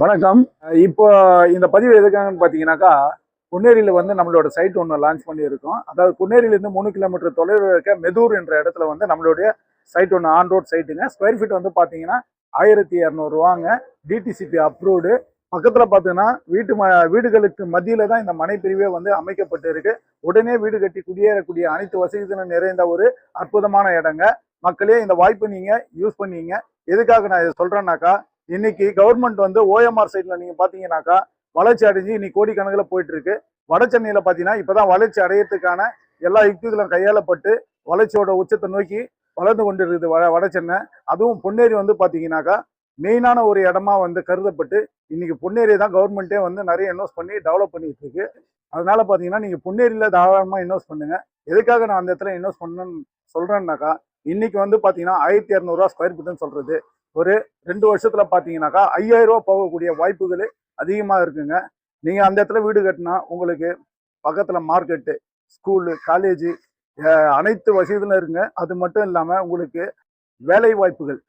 வணக்கம். இப்போ இந்த பதிவு எதுக்காகன்னு பார்த்தீங்கன்னாக்கா பொன்னேரியில் வந்து நம்மளோட சைட் ஒன்று லான்ச் பண்ணியிருக்கோம். அதாவது பொன்னேரியிலேருந்து மூணு கிலோமீட்டர் தொலைவில் இருக்க மெதூர் என்ற இடத்துல வந்து நம்மளுடைய சைட் ஒன்று ஆன் ரோட் சைட்டுங்க ஸ்கொயர் ஃபீட் வந்து பார்த்தீங்கன்னா ஆயிரத்தி இரநூறுவாங்க டிடிசிபி அப்ரூவ்டு பக்கத்தில் பார்த்தீங்கன்னா வீட்டு ம வீடுகளுக்கு மத்தியில் தான் இந்த மனை பிரிவே வந்து அமைக்கப்பட்டு இருக்கு உடனே வீடு கட்டி குடியேறக்கூடிய அனைத்து வசதிகளும் நிறைந்த ஒரு அற்புதமான இடங்க. மக்களே இந்த வாய்ப்பு நீங்கள் யூஸ் பண்ணீங்க. எதுக்காக நான் இதை சொல்கிறேன்னாக்கா இன்னைக்கு கவர்மெண்ட் வந்து ஓஎம்ஆர் சைட்ல நீங்க பாத்தீங்கன்னாக்கா வளர்ச்சி அடைஞ்சு இன்னைக்கு கோடிக்கணக்கில் போயிட்டு இருக்கு வட சென்னையில பாத்தீங்கன்னா இப்பதான் வளர்ச்சி அடையறதுக்கான எல்லா யுக்திகளும் கையாளப்பட்டு வளர்ச்சியோட உச்சத்தை நோக்கி வளர்ந்து கொண்டு இருக்குது வட வட சென்னை. அதுவும் பொன்னேரி வந்து பாத்தீங்கன்னாக்கா மெயினான ஒரு இடமா வந்து கருதப்பட்டு இன்னைக்கு பொன்னேரியை தான் கவர்மெண்ட்டே வந்து நிறைய இன்வெஸ்ட் பண்ணி டெவலப் பண்ணிட்டு இருக்கு அதனால பாத்தீங்கன்னா நீங்க பொன்னேரியில தாராளமா இன்வெஸ்ட் பண்ணுங்க. எதுக்காக நான் அந்த இடத்துல இன்வெஸ்ட் பண்ணணும்னு சொல்றேன்னாக்கா இன்னைக்கு வந்து பார்த்தீங்கன்னா ஆயிரத்தி இரநூறுவா ஸ்கொயர் ஃபீட்னு சொல்றது. ஒரு ரெண்டு வருஷத்துல பார்த்தீங்கன்னாக்கா ஐயாயிரம் ரூபா போகக்கூடிய வாய்ப்புகள் அதிகமாக இருக்குங்க. நீங்கள் அந்த இடத்துல வீடு கட்டினா உங்களுக்கு பக்கத்தில் மார்க்கெட்டு ஸ்கூலு காலேஜு அனைத்து வசதிகளும் இருக்குங்க. அது மட்டும் இல்லாமல் உங்களுக்கு வேலை வாய்ப்புகள்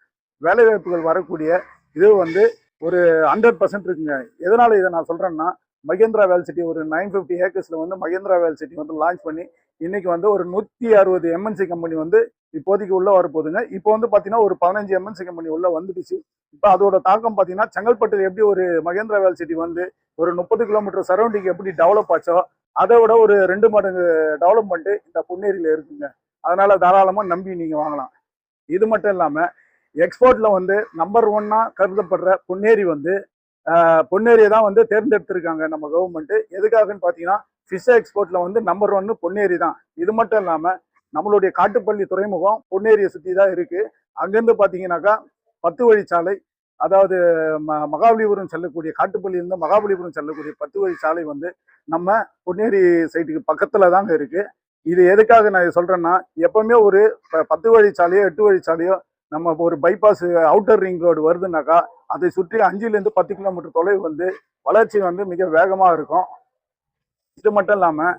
வேலை வாய்ப்புகள் வரக்கூடிய இது வந்து ஒரு ஹண்ட்ரட் பர்சன்ட் இருக்குங்க. எதனால் இதை நான் சொல்கிறேன்னா மகேந்திரா வேல் சிட்டி ஒரு நைன் ஃபிஃப்டி ஏக்கர்ஸில் வந்து மகேந்திரா வேல் சிட்டி வந்து லான்ச் பண்ணி இன்னைக்கு வந்து ஒரு நூற்றி அறுபது எம்என்சி கம்பெனி வந்து இப்போதைக்கு உள்ளே வரப்போகுதுங்க. இப்போ வந்து பார்த்தீங்கன்னா ஒரு பதினஞ்சு எம்என்சி கம்பெனி உள்ளே வந்துடுச்சு. இப்போ அதோட தாக்கம் பார்த்தீங்கன்னா செங்கல்பட்டு எப்படி ஒரு மகேந்திரா வேல் சிட்டி வந்து ஒரு முப்பது கிலோமீட்டர் சரௌண்டிங் எப்படி டெவலப் ஆச்சோ அதை விட ஒரு ரெண்டு மடங்கு டெவலப்மெண்ட்டு இந்த புன்னேரியில் இருக்குங்க. அதனால் தாராளமாக நம்பி நீங்கள் வாங்கலாம். இது மட்டும் இல்லாமல் எக்ஸ்போர்ட்டில் வந்து நம்பர் ஒன்னா கருதப்படுற பொன்னேரி வந்து பொன்னேரியை தான் வந்து தேர்ந்தெடுத்திருக்காங்க நம்ம கவர்மெண்ட் எதுக்காகன்னு பார்த்தீங்கன்னா ஃபிஷ் எக்ஸ்போர்ட்ல வந்து நம்பர் ஒன்னு பொன்னேரி தான். இது மட்டும் இல்லாமல் நம்மளுடைய காட்டுப்பள்ளி துறைமுகம் பொன்னேரியை சுற்றி தான் இருக்கு. அங்கேருந்து பார்த்தீங்கன்னாக்கா பத்து வழிச்சாலை அதாவது ம மகாபலிபுரம் செல்லக்கூடிய காட்டுப்பள்ளியிலிருந்து மகாபலிபுரம் செல்லக்கூடிய பத்து வழி சாலை வந்து நம்ம பொன்னேரி சைட்டுக்கு பக்கத்தில் தாங்க இருக்குது இது எதுக்காக நான் சொல்கிறேன்னா எப்பவுமே ஒரு ப- பத்து வழி சாலையோ எட்டு வழி சாலையோ நம்ம இப்போ ஒரு பைபாஸ் அவுட்டர் ரிங் ரோடு வருதுனாக்கா அதை சுற்றி அஞ்சுலேருந்து பத்து கிலோமீட்டர் தொலைவு வந்து வளர்ச்சி வந்து மிக வேகமாக இருக்கும். இது மட்டும் இல்லாமல்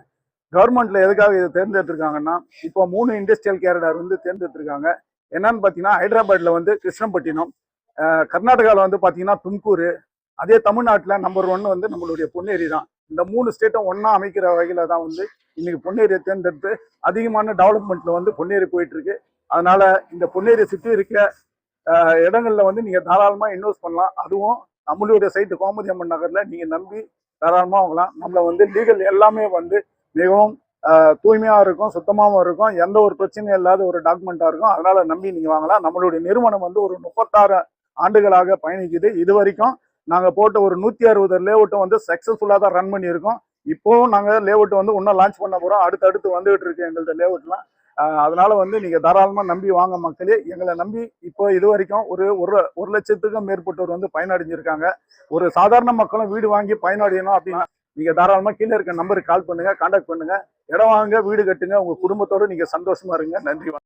கவர்மெண்ட்டில் எதுக்காக இதை தேர்ந்தெடுத்திருக்காங்கன்னா இப்போ மூணு இண்டஸ்ட்ரியல் கேரடர் வந்து தேர்ந்தெடுத்திருக்காங்க. என்னன்னு பார்த்தீங்கன்னா ஹைதராபாத்தில் வந்து கிருஷ்ணப்பட்டினம் கர்நாடகாவில் வந்து பார்த்தீங்கன்னா தும்கூர் அதே தமிழ்நாட்டில் நம்பர் ஒன் வந்து நம்மளுடைய பொன்னேரி தான். இந்த மூணு ஸ்டேட்டும் ஒன்றா அமைக்கிற வகையில் தான் வந்து இன்னைக்கு பொன்னேரியை தேர்ந்தெடுத்து அதிகமான டெவலப்மெண்ட்டில் வந்து பொன்னேரி போயிட்டுருக்கு அதனால இந்த பொன்னேரியை சுற்றி இருக்க இடங்களில் இடங்கள்ல வந்து நீங்க தாராளமா இன்வெஸ்ட் பண்ணலாம். அதுவும் நம்மளுடைய சைட்டு கோமதி அம்மன் நகர்ல நீங்க நம்பி தாராளமா வாங்கலாம். நம்மள வந்து லீகல் எல்லாமே வந்து மிகவும் தூய்மையாக இருக்கும் சுத்தமாகவும் இருக்கும். எந்த ஒரு பிரச்சனையும் இல்லாத ஒரு டாக்குமெண்ட்டாக இருக்கும். அதனால் நம்பி நீங்கள் வாங்கலாம். நம்மளுடைய நிறுவனம் வந்து ஒரு முப்பத்தாறு ஆண்டுகளாக பயணிக்குது. இது வரைக்கும் நாங்கள் போட்ட ஒரு நூற்றி அறுபது லேஅவுட்டும் வந்து சக்ஸஸ்ஃபுல்லாக தான் ரன் பண்ணியிருக்கோம். இப்போவும் நாங்கள் லேஅவுட் வந்து இன்னும் லான்ச் பண்ண போகிறோம் அடுத்தடுத்து வந்துகிட்டு இருக்கு எங்கள்கிட்ட லேஅவுட்லாம் அதனால வந்து நீங்க தாராளமா நம்பி வாங்க மக்களே. எங்களை நம்பி இப்போ இது வரைக்கும் ஒரு ஒரு ஒரு லட்சத்துக்கும் மேற்பட்டோர் வந்து பயனடைஞ்சிருக்காங்க. ஒரு சாதாரண மக்களும் வீடு வாங்கி பயனடையணும் அப்படின்னா நீங்க தாராளமா கீழே இருக்க நம்பருக்கு கால் பண்ணுங்க கான்டாக்ட் பண்ணுங்க. இடம் வாங்க வீடு கட்டுங்க. உங்க குடும்பத்தோட நீங்க சந்தோஷமா இருங்க. நன்றி